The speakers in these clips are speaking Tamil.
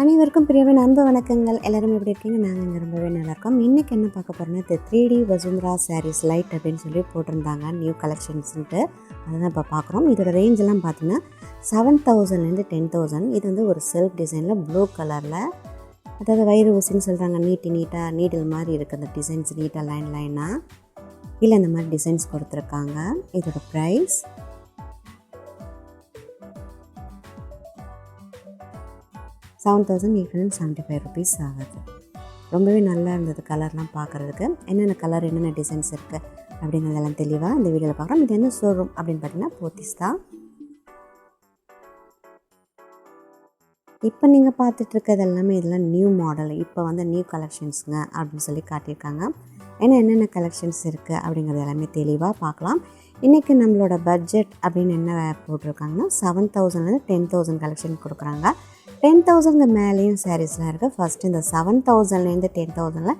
அனைவருக்கும் பிரியவன் அன்பு வணக்கங்கள். எல்லாரும் எப்படி இருக்கீங்க? நாங்கள் இங்கே ரொம்பவே நல்லாயிருக்கோம் இன்றைக்கி என்ன பார்க்க போகிறோன்னா இந்த three D Vasundhara saris light அப்படின்னு சொல்லி போட்டிருந்தாங்க. நியூ கலெக்ஷன்ஸ்ன்ட்டு அதுதான் இப்போ பார்க்குறோம். இதோட ரேஞ்செல்லாம் பார்த்தீங்கன்னா செவன் தௌசண்ட்லேருந்து டென் தௌசண்ட் இது வந்து ஒரு செல்ஃப் டிசைனில் ப்ளூ கலரில் அதாவது வயிறு ஊசின்னு சொல்கிறாங்க நீட்டி நீட்டாக நீடில் மாதிரி இருக்குது அந்த டிசைன்ஸ் நீட்டாக லைன் லைனாக இல்லை இந்த மாதிரி டிசைன்ஸ் கொடுத்துருக்காங்க. இதோட price seven thousand eight hundred seventy five rupees ஆகுது. ரொம்பவே நல்லா இருந்தது கலர்லாம் பார்க்குறதுக்கு. என்னென்ன கலர் என்னென்ன டிசைன்ஸ் இருக்குது அப்படிங்கிறதெல்லாம் தெளிவாக இந்த வீடியோவில் பார்க்குறோம். இது என்ன ஷோரூம் அப்படின்னு பார்த்தீங்கன்னா போத்திஸ் தான். இப்போ நீங்கள் பார்த்துட்ருக்கிறது எல்லாமே இதெல்லாம் நியூ மாடல் இப்போ வந்து நியூ கலெக்ஷன்ஸுங்க அப்படின்னு சொல்லி காட்டியிருக்காங்க. ஏன்னா என்னென்ன கலெக்ஷன்ஸ் இருக்குது அப்படிங்கிறது எல்லாமே தெளிவாக பார்க்கலாம். இன்றைக்கி நம்மளோட பட்ஜெட் அப்படின்னு என்ன போட்டிருக்காங்கன்னா செவன் தௌசண்ட்லேருந்து டென் தௌசண்ட் கலெக்ஷன் கொடுக்குறாங்க. டென் தௌசண்ட்க்கு மேலேயும் சாரீஸ்லாம் இருக்குது ஃபஸ்ட்டு இந்த செவன் தௌசண்ட்லேருந்து டென் தௌசண்டில்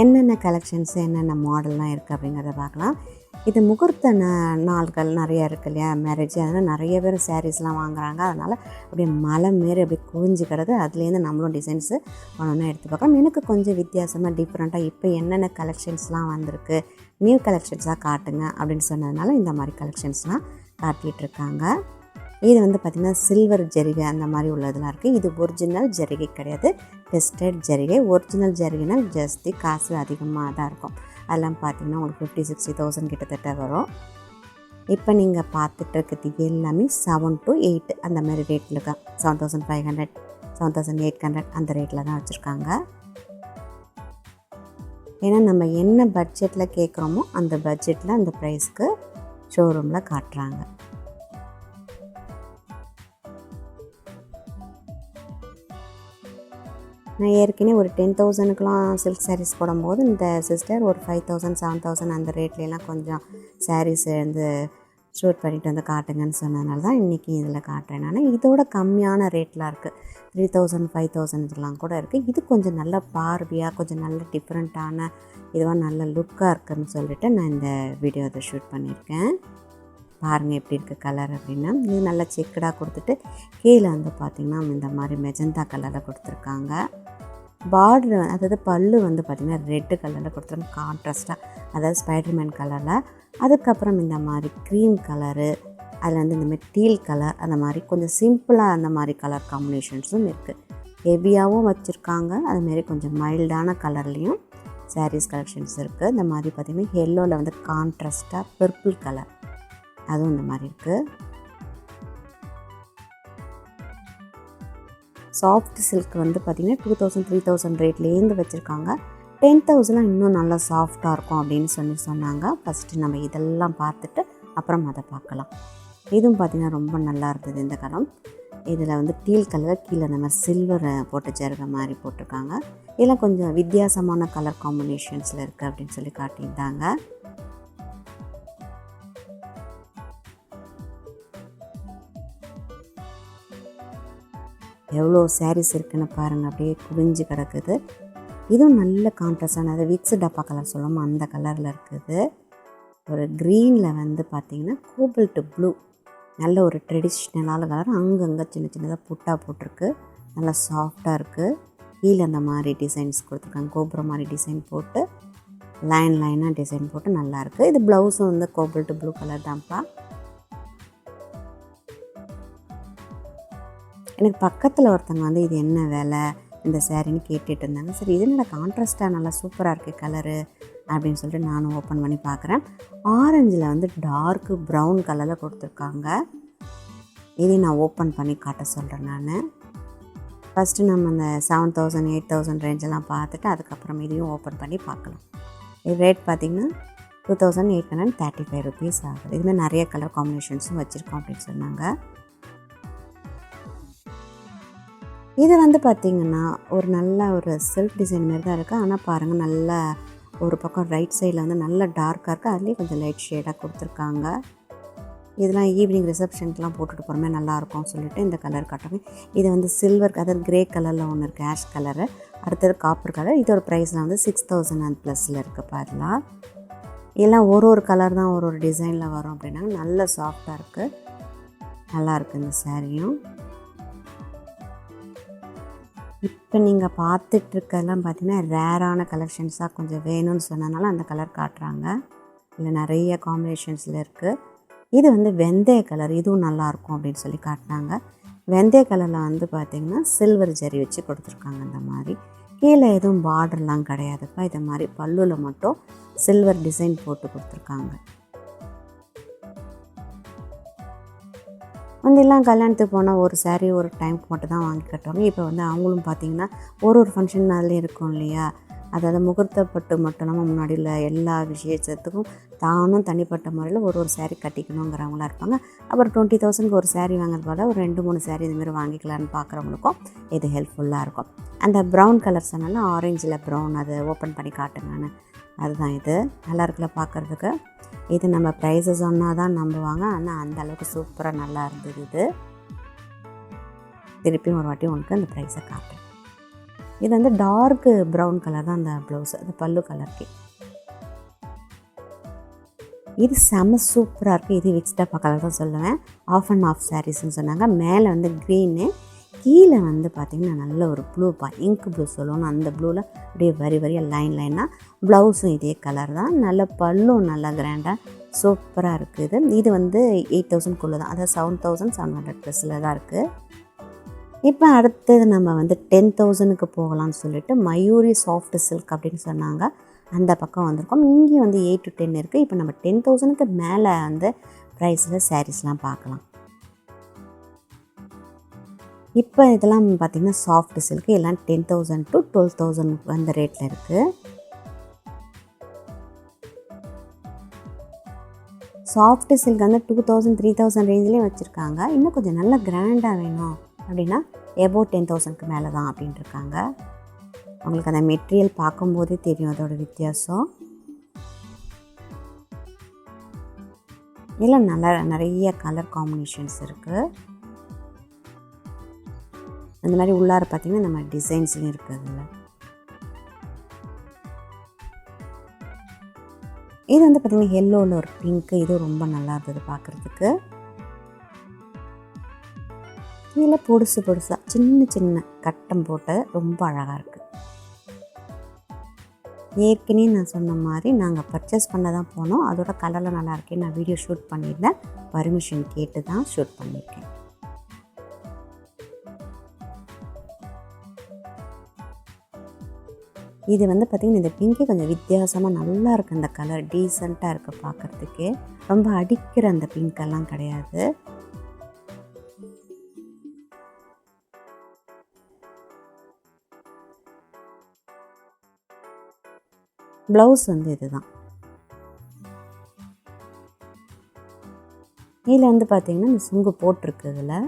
என்னென்ன கலெக்ஷன்ஸ் என்னென்ன மாடல்லாம் இருக்குது அப்படிங்கிறத பார்க்கலாம். இது முகூர்த்த ந நாள்கள் நிறைய இருக்குது இல்லையா? மேரேஜ் அதனால் நிறைய பேர் சாரீஸ்லாம் வாங்குறாங்க. அதனால் அப்படியே மலை மாரி அப்படியே குவிஞ்சு கிடக்கு. அதுலேருந்து நம்மளும் டிசைன்ஸு ஒன்று எடுத்து பார்க்கலாம். எனக்கு கொஞ்சம் வித்தியாசமாக டிஃப்ரெண்ட்டாக இப்போ என்னென்ன கலெக்ஷன்ஸ்லாம் வந்திருக்கு நியூ கலெக்ஷன்ஸாக காட்டுங்க அப்படின்னு சொன்னதுனால இந்த மாதிரி கலெக்ஷன்ஸ்லாம் காட்டிகிட்ருக்காங்க இது வந்து பார்த்திங்கன்னா சில்வர் ஜரிகை அந்த மாதிரி உள்ளதெல்லாம் இருக்குது இது ஒரிஜினல் ஜரிகை கிடையாது. டெஸ்டட் ஜரிகை. ஒரிஜினல் ஜரிகைனால் ஜஸ்தி காசு அதிகமாக தான் இருக்கும். அதெல்லாம் பார்த்திங்கன்னா உங்களுக்கு ஃபிஃப்டி சிக்ஸ்டி தௌசண்ட் கிட்டத்தட்ட வரும். இப்போ நீங்கள் பார்த்துட்டு இருக்கிறது எல்லாமே செவன் டு எயிட் அந்த மாதிரி ரேட்டில் தான். Seven thousand five hundred seven thousand eight hundred அந்த ரேட்டில் தான் வச்சுருக்காங்க. ஏன்னா நம்ம என்ன பட்ஜெட்டில் கேட்குறோமோ அந்த பட்ஜெட்டில் அந்த ப்ரைஸ்க்கு ஷோரூமில் காட்டுறாங்க. நான் ஏற்கனவே ஒரு டென் தௌசண்ட்க்குலாம் சில்க் சாரீஸ் போடும்போது இந்த சிஸ்டர் ஒரு ஃபைவ் தௌசண்ட் செவன் தௌசண்ட் அந்த ரேட்லலாம் கொஞ்சம் சாரீஸ் வந்து ஷூட் பண்ணிட்டு வந்து காட்டுங்கன்னு சொன்னதுனால தான் இன்றைக்கி இதில் காட்டுறேன் நான். இதோட கம்மியான ரேட்லாம் இருக்குது த்ரீ தௌசண்ட் ஃபைவ் தௌசண்ட் இதெல்லாம் கூட இருக்குது இது கொஞ்சம் நல்ல பார்வையாக கொஞ்சம் நல்ல டிஃப்ரெண்ட்டான இதுவாக நல்ல லுக்காக இருக்குதுன்னு சொல்லிட்டு நான் இந்த வீடியோ அதை ஷூட் பண்ணியிருக்கேன். பாருங்கள் எப்படி இருக்குது கலர் அப்படின்னா இது நல்லா செக்கடாக கொடுத்துட்டு கீழே வந்து பார்த்திங்கன்னா இந்த மாதிரி மெஜந்தா கலரில் கொடுத்துருக்காங்க. பார்டர் அதாவது பல்லு வந்து பார்த்திங்கன்னா ரெட்டு கலரில் கொடுத்துருவோம் கான்ட்ராஸ்ட்டாக அதாவது ஸ்பைடர்மேன் கலரில் அதுக்கப்புறம் இந்த மாதிரி க்ரீம் கலரு அதில் வந்து இந்தமாதிரி டீல் கலர் அந்த மாதிரி கொஞ்சம் சிம்பிளாக அந்த மாதிரி கலர் காம்பினேஷன்ஸும் இருக்குது ஹெவியாகவும் வச்சுருக்காங்க. அதுமாரி கொஞ்சம் மைல்டான கலர்லேயும் சாரீஸ் கலெக்ஷன்ஸ் இருக்குது இந்த மாதிரி பார்த்திங்கன்னா எல்லோவில் வந்து கான்ட்ராஸ்ட்டாக பர்பிள் கலர் அதுவும் இந்த மாதிரி இருக்குது சாஃப்ட் சில்க் வந்து பார்த்திங்கன்னா டூ தௌசண்ட் த்ரீ தௌசண்ட் ரேட்லேருந்து வச்சுருக்காங்க. டென் தௌசண்ட்லாம் இன்னும் நல்லா சாஃப்டாக இருக்கும் அப்படின்னு சொல்லி சொன்னாங்க. ஃபஸ்ட்டு நம்ம இதெல்லாம் பார்த்துட்டு அப்புறம் அதை பார்க்கலாம். இதுவும் பார்த்திங்கன்னா ரொம்ப நல்லா இருந்தது இந்த கலம் இதில் வந்து டீல் கலர் கீழே அந்த மாதிரி சில்வரை போட்டு ஜருக மாதிரி போட்டிருக்காங்க. இதெல்லாம் கொஞ்சம் வித்தியாசமான கலர் காம்பினேஷன்ஸில் இருக்குது அப்படின்னு சொல்லி காட்டியிருந்தாங்க. எவ்வளோ சாரீஸ் இருக்குன்னு பாருங்கள் அப்படியே குவிஞ்சு கிடக்குது. இதுவும் நல்ல கான்ட்ராஸ்டான அது விக்ஸ் டப்பா கலர் சொல்லுவோம் அந்த கலரில் இருக்குது. ஒரு க்ரீனில் வந்து பார்த்திங்கன்னா கோபல்ட்டு ப்ளூ நல்ல ஒரு ட்ரெடிஷ்னலான கலர் அங்கங்கே சின்ன சின்னதாக புட்டா போட்டிருக்கு. நல்லா சாஃப்டாக இருக்குது கீழே அந்த மாதிரி டிசைன்ஸ் கொடுத்துருக்காங்க. கோபுரம் மாதிரி டிசைன் போட்டு லைன் லைனாக டிசைன் போட்டு நல்லாயிருக்கு இது ப்ளவுஸும் வந்து கோபல்ட்டு ப்ளூ கலர் தான்ப்பா. எனக்கு பக்கத்தில் ஒருத்தங்க வந்து இது என்ன வேலை? இந்த சேரீன்னு கேட்டுட்டு இருந்தாங்க. சரி இது நல்லா கான்ட்ராஸ்ட்டாக நல்லா சூப்பராக இருக்குது கலரு அப்படின்னு சொல்லிட்டு நானும் ஓப்பன் பண்ணி பார்க்குறேன் ஆரஞ்சில் வந்து டார்க்கு ப்ரௌன் கலரில் கொடுத்துருக்காங்க. இதையும் நான் ஓப்பன் பண்ணி காட்ட சொல்கிறேன் நான். ஃபஸ்ட்டு நம்ம அந்த செவன் தௌசண்ட் எயிட் தௌசண்ட் ரேஞ்செல்லாம் பார்த்துட்டு அதுக்கப்புறம் இதையும் ஓப்பன் பண்ணி பார்க்கலாம். இது ரேட் பார்த்திங்கன்னா two thousand eight hundred thirty five rupees ஆகுது இதுமாதிரி நிறைய கலர் காம்பினேஷன்ஸும் வச்சுருக்கோம் அப்படின்னு சொன்னாங்க. இது வந்து பார்த்திங்கன்னா ஒரு நல்ல ஒரு செல்ஃப் டிசைன் மாதிரி தான் இருக்குது ஆனால் பாருங்கள் நல்ல ஒரு பக்கம் ரைட் சைடில் வந்து நல்ல டார்க்காக இருக்குது அதுலேயே கொஞ்சம் லைட் ஷேடாக கொடுத்துருக்காங்க. இதெல்லாம் ஈவினிங் ரிசப்ஷனுக்குலாம் போட்டுட்டு போகிறமே நல்லாயிருக்கும்னு சொல்லிட்டு இந்த கலர் காட்டுறாங்க இது வந்து சில்வர் அதாவது கிரே கலரில் ஒன்று இருக்குது ஆஷ் கலரு அடுத்தது காப்பர் கலர் இதோட ப்ரைஸில் வந்து சிக்ஸ் தௌசண்ட் அண்ட் ப்ளஸில் இருக்குது பாருலாம் இதெல்லாம் ஒரு ஒரு கலர் தான் ஒரு ஒரு டிசைனில் வரும் அப்படின்னா நல்ல சாஃப்டாக இருக்குது நல்லாயிருக்கு இந்த சாரியும் இப்போ நீங்கள் பார்த்துட்ருக்கெல்லாம் பார்த்தீங்கன்னா ரேரான கலெக்ஷன்ஸாக கொஞ்சம் வேணும்னு சொன்னனால அந்த கலர் காட்டுறாங்க. இல்லை நிறைய காம்பினேஷன்ஸில் இருக்குது இது வந்து வெந்தய கலர் இதுவும் நல்லாயிருக்கும் அப்படின்னு சொல்லி காட்டினாங்க. வெந்தய கலரில் வந்து பார்த்திங்கன்னா சில்வர் ஜரி வச்சு கொடுத்துருக்காங்க அந்த மாதிரி. கீழே எதுவும் பார்டர்லாம் கிடையாதுப்பா. இதை மாதிரி பல்லுவில் மட்டும் சில்வர் டிசைன் போட்டு கொடுத்துருக்காங்க. முந்திலாம் கல்யாணத்துக்கு போனால் ஒரு சாரீ ஒரு டைமுக்கு மட்டும் தான் வாங்கி கட்டுவாங்க. இப்போ வந்து அவங்களும் பார்த்தீங்கன்னா ஒரு ஒரு ஃபங்க்ஷன் அதுலேயும் இருக்கும் இல்லையா? அதாவது முகூர்த்தப்பட்டு மட்டும் இல்லாமல் முன்னாடி உள்ள எல்லா விசேஷத்துக்கும் தானும் தனிப்பட்ட முறையில் ஒரு ஒரு saree கட்டிக்கணுங்கிறவங்களாம் இருப்பாங்க. அப்புறம் டுவெண்ட்டி தௌசண்ட்க்கு ஒரு சேரீ வாங்குறது போல ஒரு ரெண்டு மூணு saree இதுமாரி வாங்கிக்கலான்னு பார்க்குறவங்களுக்கும் இது ஹெல்ப்ஃபுல்லாக இருக்கும். அந்த ப்ரௌன் கலர் சொன்னாலும் ஆரஞ்சில் ப்ரௌன் அதை ஓப்பன் பண்ணி காட்டுங்கன்னு. அதுதான் இது. நல்லா இருக்குல்ல பார்க்குறதுக்கு? இது நம்ம ப்ரைஸை சொன்னால் தான் நம்புவாங்க. ஆனால் அந்த அளவுக்கு சூப்பராக நல்லா இருந்தது இது. திருப்பியும் ஒரு வாட்டி உனக்கு அந்த ப்ரைஸை காட்டுறேன். இது வந்து டார்க்கு ப்ரௌன் கலர் தான் அந்த ப்ளவுஸ் அது பல்லு கலருக்கு இது செம சூப்பராக இருக்குது இது விக்ஸ்டப்பா கலர் தான் சொல்லுவேன் ஆஃப் அண்ட் ஆஃப் சாரீஸ்ன்னு சொன்னாங்க. மேலே வந்து க்ரீனு கீழே வந்து பார்த்திங்கன்னா நல்ல ஒரு ப்ளூ பா இங்க் ப்ளூ சொல்லுவோம் அந்த ப்ளூவில் அப்படியே வரி வரியாக லைன் லைனாக ப்ளவுஸும் இதே கலர் தான். நல்ல பல்லும் நல்லா கிராண்டாக சூப்பராக இருக்குது இது. வந்து எயிட் தௌசண்ட்குள்ளே தான். அதாவது செவன் தௌசண்ட் செவன் ஹண்ட்ரட் ப்ளஸில் தான் இருக்குது இப்போ அடுத்தது நம்ம வந்து டென் தௌசண்ட்க்கு போகலாம்னு சொல்லிட்டு மயூரி சாஃப்ட் சில்க் அப்படின்னு சொன்னாங்க. அந்த பக்கம் வந்திருக்கோம். இங்கேயும் வந்து எயிட் டு டென் இருக்குது இப்போ நம்ம டென் தௌசண்ட்க்கு மேலே வந்து ப்ரைஸில் சாரீஸ்லாம் பார்க்கலாம். இப்போ இதெல்லாம் பார்த்திங்கன்னா சாஃப்ட் சில்க்கு எல்லாம் ten thousand to twelve thousand அந்த ரேட்டில் இருக்குது சாஃப்ட் சில்க் வந்து டூ தௌசண்ட் த்ரீ தௌசண்ட் ரேஞ்சிலையும் வச்சுருக்காங்க. இன்னும் கொஞ்சம் நல்ல கிராண்டாக வேணும் அப்படின்னா எபோ டென் தௌசண்ட்க்கு மேலே தான் அப்படின்ட்டுருக்காங்க அவங்களுக்கு அந்த மெட்டீரியல் பார்க்கும்போதே தெரியும் அதோட வித்தியாசம். இதில் நல்லா நிறைய கலர் காம்பினேஷன்ஸ் இருக்குது அந்த மாதிரி உள்ளார பார்த்தீங்கன்னா நம்ம டிசைன்ஸ்லையும் இருக்குதுல்ல இது வந்து பார்த்திங்கன்னா எல்லோவில் ஒரு பிங்க்கு இது ரொம்ப நல்லா இருந்தது பார்க்குறதுக்கு. கீழே பொடுசு பொடுசாக சின்ன சின்ன கட்டம் போட்டு ரொம்ப அழகாக இருக்குது ஏற்கனவே நான் சொன்ன மாதிரி நாங்கள் பர்ச்சேஸ் பண்ண தான் போனோம். அதோட கலரில் நல்லா இருக்கேன் நான் வீடியோ ஷூட் பண்ணியிருந்தேன். பர்மிஷன் கேட்டு தான் ஷூட் பண்ணியிருக்கேன். இது வந்து பார்த்திங்கன்னா இந்த பிங்கே கொஞ்சம் வித்தியாசமாக நல்லா இருக்குது அந்த கலர் டீசெண்டாக இருக்குது பார்க்குறதுக்கு ரொம்ப அடிக்கிற அந்த பிங்கெல்லாம் கிடையாது. ப்ளவுஸ் வந்து இதுதான். இதில் வந்து பார்த்திங்கன்னா இந்த சுங்கு போட்டிருக்கு இதில்.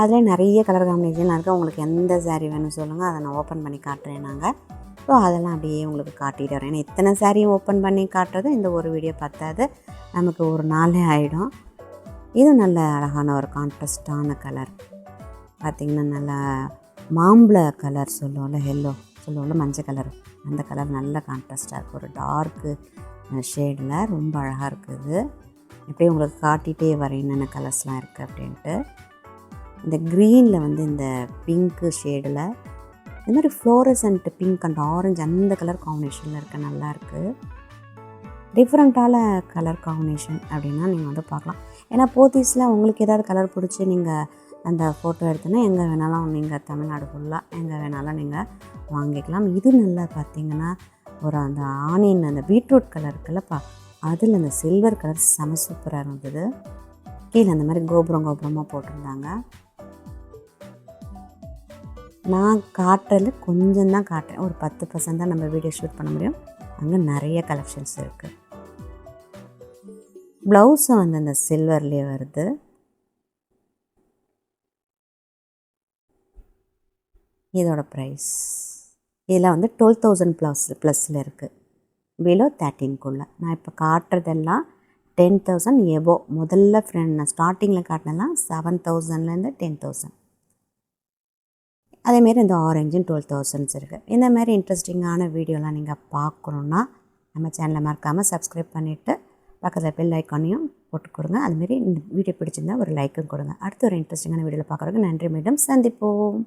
அதில் நிறைய கலர் காம்பினேஷன் இருக்குது உங்களுக்கு எந்த சாரீ வேணும் சொல்லுங்கள் அதை நான் ஓப்பன் பண்ணி காட்டுறேன் நாங்கள் ஸோ அதெல்லாம் அப்படியே உங்களுக்கு காட்டிட்டு வரேன். ஏன்னா இத்தனை சாரியும் ஓப்பன் பண்ணி காட்டுறது இந்த ஒரு வீடியோ பத்தாது. நமக்கு ஒரு நாளே ஆகிடும் இது நல்ல அழகான ஒரு கான்ட்ரஸ்டான கலர் பார்த்திங்கன்னா நல்லா மாம்பழ கலர் சொல்லுவோம்ல எல்லோ சொல்லுவோம்ல மஞ்சள் கலர் அந்த கலர் நல்ல கான்ட்ராஸ்டாக இருக்குது ஒரு டார்க்கு ஷேடில் ரொம்ப அழகாக இருக்குது. இப்படியே உங்களுக்கு காட்டிகிட்டே வரேன் என்னென்ன கலர்ஸ்லாம் இருக்குது அப்படின்ட்டு. இந்த க்ரீனில் வந்து இந்த பிங்க்கு ஷேடில் இந்த மாதிரி ஃப்ளோரசன்ட் பிங்க் அண்ட் ஆரஞ்சு அந்த கலர் காம்பினேஷனில் இருக்க நல்லாயிருக்கு டிஃப்ரெண்ட்டான கலர் காம்பினேஷன் அப்படின்னா நீங்கள் வந்து பார்க்கலாம். ஏன்னா போத்தீஸில் உங்களுக்கு ஏதாவது கலர் பிடிச்சி நீங்கள் அந்த ஃபோட்டோ எடுத்தோன்னா எங்கே வேணாலும் நீங்கள் தமிழ்நாடு ஃபுல்லாக எங்கே வேணாலும் நீங்கள் வாங்கிக்கலாம். இது நல்லா பார்த்தீங்கன்னா ஒரு அந்த ஆனியன் அந்த பீட்ரூட் கலர் இருக்குல்லப்பா அதில் அந்த சில்வர் கலர் செம சூப்பராக இருந்தது. கீழே அந்த மாதிரி கோபுரம் கோபுரமாக போட்டிருந்தாங்க. நான் காட்டுறதுல கொஞ்சம் தான் காட்டுறேன். ஒரு பத்து பர்சன்ட் தான் நம்ம வீடியோ ஷூட் பண்ண முடியும். அங்கே நிறைய கலெக்ஷன்ஸ் இருக்குது ப்ளவுஸும் வந்து அந்த சில்வர்லேயே வருது. இதோட ப்ரைஸ் இதில் வந்து டுவெல் தௌசண்ட் ப்ளஸ் ப்ளஸில் இருக்குது பிலோ தேர்ட்டீன்குள்ளே நான் இப்போ காட்டுறதெல்லாம் டென் தௌசண்ட் எபோ முதல்ல ஃப்ரெண்ட் நான் ஸ்டார்டிங்கில் காட்டினலாம் செவன் தௌசண்ட்லேருந்து டென் தௌசண்ட் அதேமாரி இந்த ஆரஞ்சும் டுவெல் தௌசண்ட்ஸ் இருக்குது இந்த மாதிரி இன்ட்ரெஸ்டிங்கான வீடியோலாம் நீங்கள் பார்க்கணுன்னா நம்ம சேனலை மறக்காமல் சப்ஸ்கிரைப் பண்ணிவிட்டு பக்கத்தில் பெல் ஐக்கானையும் போட்டு கொடுங்க. அதுமாரி இந்த வீடியோ பிடிச்சிருந்தா ஒரு லைக்கும் கொடுங்க. அடுத்த ஒரு இன்ட்ரெஸ்டிங்கான வீடியோவில் பார்க்குறதுக்கு நன்றி. மீண்டும் சந்திப்போம்.